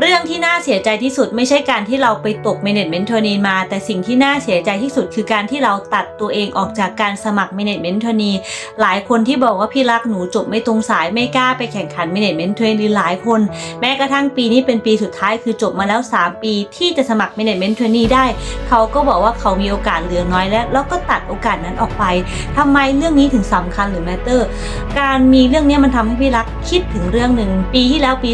เรื่องที่น่าเสียใจที่สุดไม่ใช่การที่เราไปตก Management Trainee มา แต่สิ่งที่น่าเสียใจที่สุดคือการที่เราตัดตัวเองออกจากการสมัคร Management Trainee หลายคนที่บอกว่าพี่รักหนูจบไม่ตรงสายไม่กล้าไปแข่งขัน Management Trainee หลายคน แม้กระทั่งปีนี้เป็นปีสุดท้ายคือจบมาแล้ว 3 ปี ที่จะสมัคร Management Trainee ได้ เขาก็บอกว่าเขามีโอกาสเหลือน้อยแล้วแล้วก็ตัดโอกาสนั้นออกไปทำไมเรื่องนี้ถึงสำคัญหรือ matter การมีเรื่องนี้มันทำให้พี่รักคิดถึงเรื่องหนึ่งปีที่แล้วปี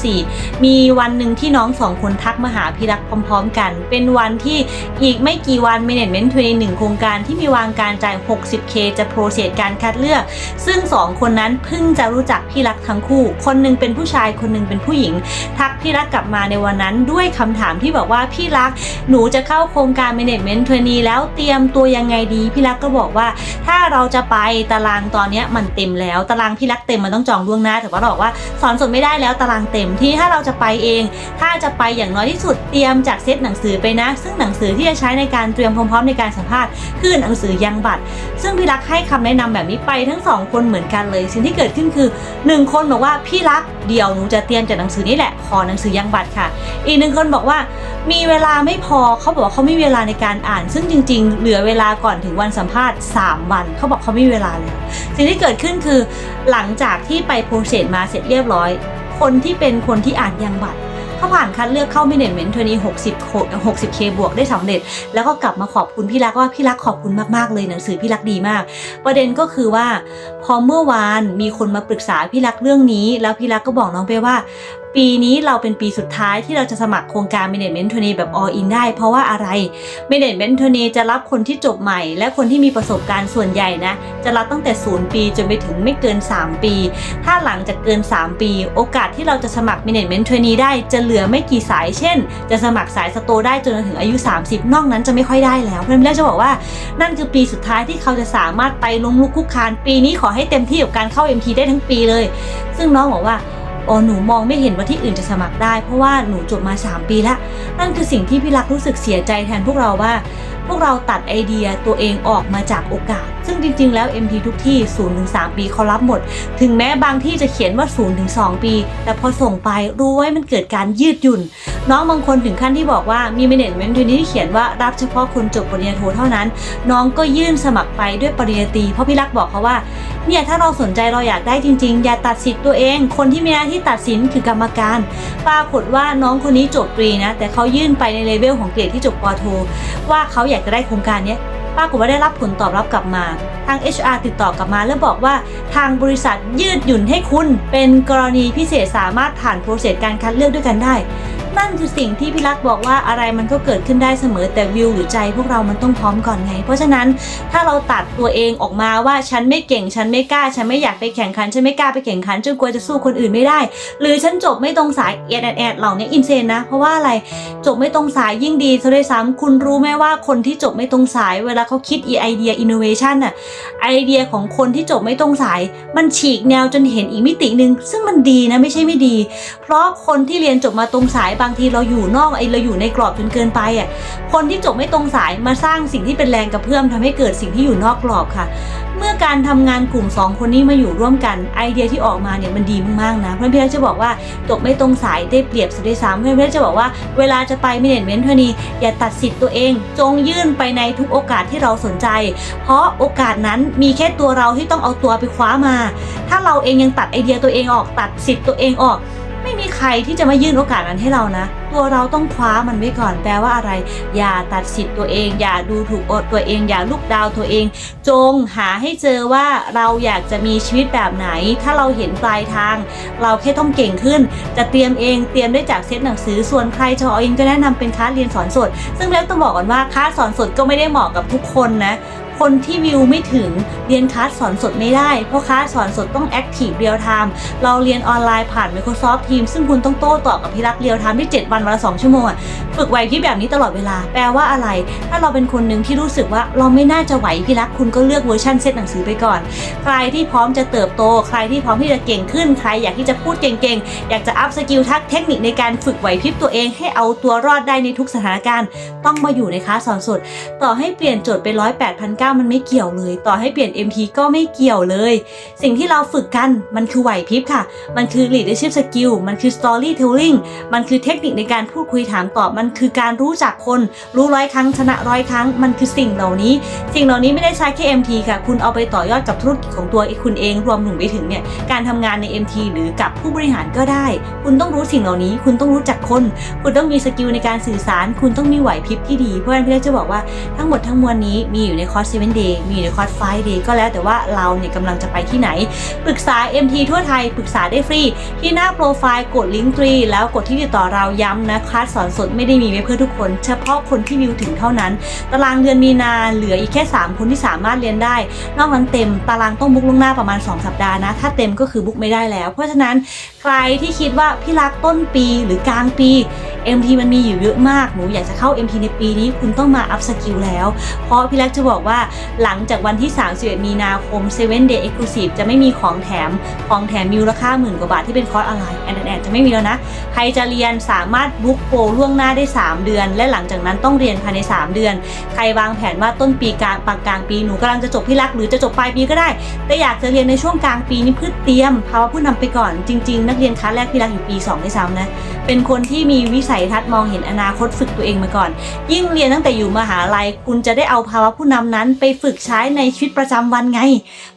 2024 มีีวันหนึ่งที่น้องสองคนทักมาหาพี่รักพร้อม ๆ กัน เป็นวันที่อีกไม่กี่วัน Management Trainee หนึ่งโครงการที่มีวางการจ่าย 60k จะโปรเซสการคัดเลือก ซึ่งสองคนนั้นเพิ่งจะรู้จักพี่รักทั้งคู่ คนหนึ่งเป็นผู้ชายคนหนึ่งเป็นผู้หญิง ทักพี่รักกลับมาในวันนั้นด้วยคำถามที่บอกว่าพี่รักหนูจะเข้าโครงการ Management 20แล้วเตรียมตัวยังไงดี พี่รักก็บอกว่า ถ้าเราจะไปตารางตอนนี้มันเต็มแล้ว ตารางพี่รักเต็มมันต้องจองล่วงหน้าแต่ว่าเราบอกว่าสอนสดไม่ได้แล้วตารางเต็มที่ถ้าเราจะไปเอง ถ้าจะไปอย่างน้อยที่สุดเตรียมจากเซตหนังสือไปนะ ซึ่งหนังสือที่จะใช้ในการเตรียมพร้อมในการสัมภาษณ์คือหนังสือยังบัตร ซึ่งพี่รักให้คำแนะนำแบบนี้ไปทั้งสองคนเหมือนกันเลย สิ่งที่เกิดขึ้นคือหนึ่งคนบอกว่าพี่รักเดี๋ยวหนูจะเตรียมจากหนังสือนี่แหละขอหนังสือยังบัตรค่ะ อีกหนึ่งคนบอกว่ามีเวลาไม่พอเขาบอกว่าเขาไม่มีเวลาในการอ่าน ซึ่งจริง ๆ เหลือเวลาก่อนถึงวันสัมภาษณ์ 3 วัน เขาบอกเขาไม่มีเวลาเลยสิ่งที่เกิดขึ้นคือ หลังจากที่ไปโปรเซสมาเสร็จเรียบร้อย คนที่เป็นคนที่อ่านยังบัตรเขาผ่านคัดเลือกเข้า Management เทอร์นี60โค60 k บวกได้สำเร็จ แล้วก็กลับมาขอบคุณพี่รักว่าพี่รักขอบคุณมากๆเลยหนังสือพี่รักดีมาก ประเด็นก็คือว่า พอเมื่อวานมีคนมาปรึกษาพี่รักเรื่องนี้ แล้วพี่รักก็บอกน้องไปว่าปีนี้เราเป็นปีสุดท้ายที่เราจะสมัครโครงการ Management Trainee แบบ All In ได้ เพราะว่าอะไร Management Trainee จะรับคนที่จบใหม่ และคนที่มีประสบการณ์ส่วนใหญ่นะ จะรับตั้งแต่ 0 ปีจนไปถึงไม่เกิน 3 ปี ถ้าหลังจากเกิน 3 ปี โอกาสที่เราจะสมัคร Management Trainee ได้จะเหลือไม่กี่สาย เช่น จะสมัครสายสโตได้จนถึงอายุ 30 นอกนั้นจะไม่ค่อยได้แล้วเพราะฉะนั้นจะบอกว่า นั่นคือปีสุดท้ายที่เขาจะสามารถไปลงลุกคุกคานปีนี้ขอให้เต็มที่กับการเข้า MT ได้ทั้งปีเลย ซึ่งน้องบอกว่า อ๋อหนูมองไม่เห็นว่าที่อื่นจะสมัครได้ เพราะว่าหนูจบมา 3 ปีแล้วนั่นคือสิ่งที่พี่รักรู้สึกเสียใจแทนพวกเราว่า พวกเราตัดไอเดียตัวเองออกมาจากโอกาส ซึ่งจริง ๆ แล้ว MT ทุกที่0ถึง3ปีเขารับหมด ถึงแม้บางที่จะเขียนว่า0ถึง2ปี แต่พอส่งไปรู้ไว้มันเกิดการยืดหยุ่น น้องบางคนถึงขั้นที่บอกว่ามี management ที่ที่เขียนว่ารับเฉพาะคนจบปริญญาโทเท่านั้น น้องก็ยื่นสมัครไปด้วยปริญญาตรีเพราะพี่รักบอกเขาว่า เนี่ยถ้าเราสนใจเราอยากได้จริง ๆ อย่าตัดสิทธิ์ตัวเอง คนที่มีหน้าที่ตัดสินคือกรรมการ ปรากฏว่าน้องคนนี้จบตรีนะ แต่เขายื่นไปในเลเวลของเกรดที่จบปอโท ว่าเขาอยากจะได้โครงการเนี้ยปรากฏว่าได้รับผลตอบรับกลับมาทาง HR ติดต่อกลับมาแล้วบอกว่าทางบริษัทยืดหยุ่นให้คุณ เป็นกรณีพิเศษสามารถผ่านโปรเซสการคัดเลือกด้วยกันได้ นั่นคือสิ่งที่พี่รักบอกว่าอะไรมันก็เกิดขึ้นได้เสมอแต่วิวหรือใจ พวกเรามันต้องพร้อมก่อนไง เพราะฉะนั้นถ้าเราตัดตัวเองออกมาว่าฉันไม่เก่งฉันไม่กล้า ฉันไม่อยากไปแข่งขันฉันไม่กล้าไปแข่งขันจนกลัวจะสู้คนอื่นไม่ได้ หรือฉันจบไม่ตรงสายแอดแอดแอดเหล่านี้อินเซนนะ เพราะว่าอะไรจบไม่ตรงสายยิ่งดีซะด้วยซ้ำคุณรู้ไหมว่าคนที่จบไม่ตรงสาย เวลาเขาคิดไอเดียอินโนเวชันน่ะไอเดียของคนที่จบไม่ตรงสาย มันฉีกแนวจนเห็นอีกมิติหนึ่งซึ่งมันดีนะไม่ใช่ไม่ดี เพราะคนที่เรียนจบมาตรงสายบางทีเราอยู่นอกไอเราอยู่ในกรอบจนเกินไปอะคนที่จบไม่ตรงสายมาสร้างสิ่งที่เป็นแรงกระเพื่อมทำให้เกิดสิ่งที่อยู่นอกกรอบค่ะ เมื่อการทำงานกลุ่ม 2 คนนี้มาอยู่ร่วมกันไอเดียที่ออกมาเนี่ยมันดีมากๆนะเพื่อนเพี่อจะบอกว่าจบไม่ตรงสายได้เปรียบสุดด้วยซ้ำเพื่อนเพี่อจะบอกว่าเวลาจะไปมิเน g เมนต์เท่านี้อย่าตัดสิทธิ์ตัวเอง จงยื่นไปในทุกโอกาสที่เราสนใจ เพราะโอกาสนั้นมีแค่ตัวเราที่ต้องเอาตัวไปคว้ามา ถ้าเราเองยังตัดไอเดียตัวเองออกตัดสิทธิ์ตัวเองออก ไม่มีใครที่จะมายื่นโอกาสนั้นให้เรานะ ตัวเราต้องคว้ามันไว้ก่อนแปลว่าอะไร อย่าตัดสิทธิ์ตัวเอง อย่าดูถูกอดตัวเอง อย่าลูกดาวตัวเอง จงหาให้เจอว่าเราอยากจะมีชีวิตแบบไหน ถ้าเราเห็นปลายทาง เราแค่ต้องเก่งขึ้น จะเตรียมเองเตรียมได้จากเซตหนังสือส่วนใครจะเอาเองก็แนะนำเป็นคลาสเรียนสอนสด ซึ่งแล้วต้องบอกก่อนว่าคลาสสอนสดก็ไม่ได้เหมาะกับทุกคนนะ คนที่วิวไม่ถึงเรียนคลาสสอนสดไม่ได้ เพราะคลาสสอนสดต้องแอคทีฟเรียลไทม์เราเรียนออนไลน์ผ่าน Microsoft Teams ซึ่งคุณต้องโต้ตอบกับพี่รักเรียลไทม์ที่ 7 วันวันละ2ชั่วโมงอะฝึกไหวพริบแบบนี้ตลอดเวลา แปลว่าอะไร ถ้าเราเป็นคนหนึ่งที่รู้สึกว่าเราไม่น่าจะไหวพี่รักคุณก็เลือกเวอร์ชันเซตหนังสือไปก่อน ใครที่พร้อมจะเติบโต ใครที่พร้อมที่จะเก่งขึ้นใครอยากที่จะพูดเก่งๆอยากจะอัพสกิลทักเทคนิคในการฝึกไหวพริบตัวเองให้เอาตัวรอดได้ในทุกสถานการณ์ ต้องมาอยู่ในคลาสสอนสด ต่อให้เปลี่ยนโจทย์ไปร้อยแปดพันเก้ามันไม่เกี่ยวเลย ต่อให้เปลี่ยน MT ก็ไม่เกี่ยวเลย สิ่งที่เราฝึกกันมันคือไหวพริบค่ะ มันคือ leadership skill มันคือ storytelling มันคือเทคนิคในการพูดคุยถามตอบ มันคือการรู้จักคน รู้ร้อยครั้งชนะร้อยครั้ง มันคือสิ่งเหล่านี้ สิ่งเหล่านี้ไม่ได้ใช้แค่ MT ค่ะ คุณเอาไปต่อยอดกับธุรกิจของตัวคุณเอง รวมถึงไปถึงเนี่ยการทำงานใน MT หรือกับผู้บริหารก็ได้ คุณต้องรู้สิ่งเหล่านี้ คุณต้องรู้จักคน คุณต้องมีสกิลในการสื่อสาร คุณต้องมีไหวพริบที่ดี เพราะฉะนั้นพี่เล็กจะบอกว่าทั้งหมดทั้งมวลนี้มีอยู่ในคอร์ส7 day มีอยู่ในคอร์ส5 day ก็แล้วแต่ว่าเราเนี่ยกำลังจะไปที่ไหน ปรึกษา MT ทั่วไทย ปรึกษาได้ฟรี ที่หน้าโปรไฟล์กดลิงก์ตรี แล้วกดที่ติดต่อเราย้ำนะคลาสสอนสดไม่ได้มีไว้เพื่อทุกคน เฉพาะคนที่วิวถึงเท่านั้น ตารางเดือนมีนาเหลืออีกแค่ 3 คนที่สามารถเรียนได้ นอกนั้นเต็มตารางต้องบุ๊กล่วงหน้าประมาณ 2 สัปดาห์นะ ถ้าเต็มก็คือบุ๊กไม่ได้แล้ว เพราะฉะนั้นใครที่คิดว่าพี่รักต้นปีหรือกลางปี MT มันมีอยู่เยอะมากหนูอยากจะเข้า MT ในปีนี้คุณต้องมาอัพสกิลแล้ว เพราะพี่รักจะบอกว่าหลังจากวันที่ 31 มีนาคม 7 Day Exclusive จะไม่มีของแถม ของแถมมีมูลค่าหมื่นกว่าบาทที่เป็นคอร์สออนไลน์แอนแอนจะไม่มีแล้วนะ ใครจะเรียนสามารถบุ๊กโปรล่วงหน้าได้ 3 เดือน และหลังจากนั้นต้องเรียนภายใน 3 เดือน ใครวางแผนว่าต้นปีกลางปากกลางปีหนูกำลังจะจบพี่รักหรือจะจบปลายปีก็ได้ แต่อยากจะเรียนในช่วงกลางปีนี้เพื่อเตรียมภาวะผู้นำไปก่อนจริง ๆ นักเรียนคลาสแรกพี่รักอยู่ปี2ด้วยซ้ำนะ เป็นคนที่มีวิสัยทัศน์มองเห็นอนาคตฝึกตัวเองมาก่อน ยิ่งเรียนตั้งแต่อยู่มหาลัย คุณจะได้เอาภาวะผู้นำนั้น ไปฝึกใช้ในชีวิตประจำวันไง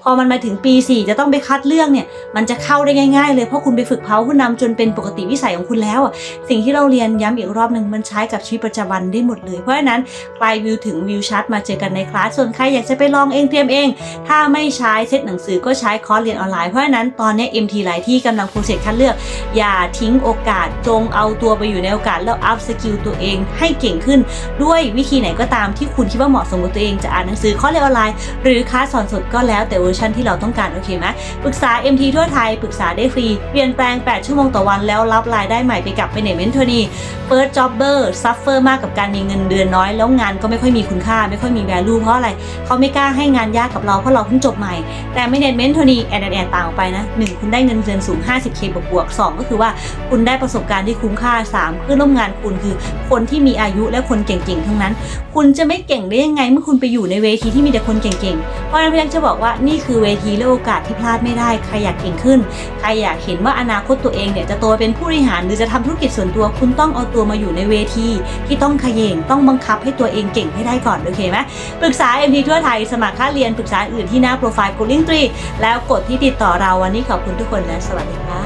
พอมันมาถึงปี 4 จะต้องไปคัดเลือกเนี่ย มันจะเข้าได้ง่าย ๆ เลยเพราะคุณไปฝึกภาวะผู้นำจนเป็นปกติวิสัยของคุณแล้ว สิ่งที่เราเรียนย้ำอีกรอบหนึ่งมันใช้กับชีวิตประจำวันได้หมดเลย เพราะฉะนั้นใครวิวถึงวิวชัดมาเจอกันในคลาส ส่วนใครอยากจะไปลองเองเตรียมเอง ถ้าไม่ใช้เซตหนังสือก็ใช้คอร์สเรียนออนไลน์ เพราะฉะนั้นตอนนี้ MT หลายที่กำลังโปรเซสคัดเลือก อย่าทิ้งโอกาสจงเอาตัวไปอยู่ในโอกาสแล้วอัพสกิลตัวเองให้เก่งขึ้น ด้วยวิธีไหนก็ตามที่คุณคิดว่าเหมาะสมกับตัวเองจะอ่านหนังสือคอเรียนออนไลน์ หรือคลาสสอนสดก็แล้วแต่เวอร์ชันที่เราต้องการโอเคไหมปรึกษา MT ทั่วไทยปรึกษาได้ฟรีเปลี่ยนแปลง 8 ชั่วโมงต่อวันแล้วรับรายได้ใหม่ไปกับ Management t o r n y First Jobber Suffer มากกับการมีเงินเดือนน้อย แล้วงานก็ไม่ค่อยมีคุณค่าไม่ค่อยมี value เพราะอะไรเขาไม่กล้าให้งานยากกับเราเพราะเราเพิ่งจบใหม่ แต่ Management t o r n y แอนแอนแอนต่างออกไปนะ 1 คุณได้เงินเดือนสูง 50k บวกบวก2ก็คือว่าคุณได้ประสบการณ์ที่คุ้มค่า 3 เพื่อนร่วมงานคุณคือ คนที่มีอายุและคนเก่งๆทั้งนั้น คุณจะไม่เก่งได้ยังไงเมื่อคุณไปอยู่ในเวทีที่มีแต่คนเก่งๆ เพราะฉะนั้นพี่แจ๊คจะบอกว่านี่คือเวทีและโอกาสที่พลาดไม่ได้ ใครอยากเก่งขึ้น ใครอยากเห็นว่าอนาคตตัวเองเนี่ยจะโตเป็นผู้บริหารหรือจะทำธุรกิจส่วนตัวคุณต้องเอาตัวมาอยู่ในเวที ที่ต้องขยเงต้องบังคับให้ตัวเองเก่งให้ได้ก่อนโอเคไหมปรึกษา MT ทั่วไทยสมัครค่าเรียนปรึกษาอื่นที่หน้าโปรไฟล์กูลิงตรีแล้วกดที่ติดต่อเราวันนี้ขอบคุณทุกคนและสวัสดีค่ะ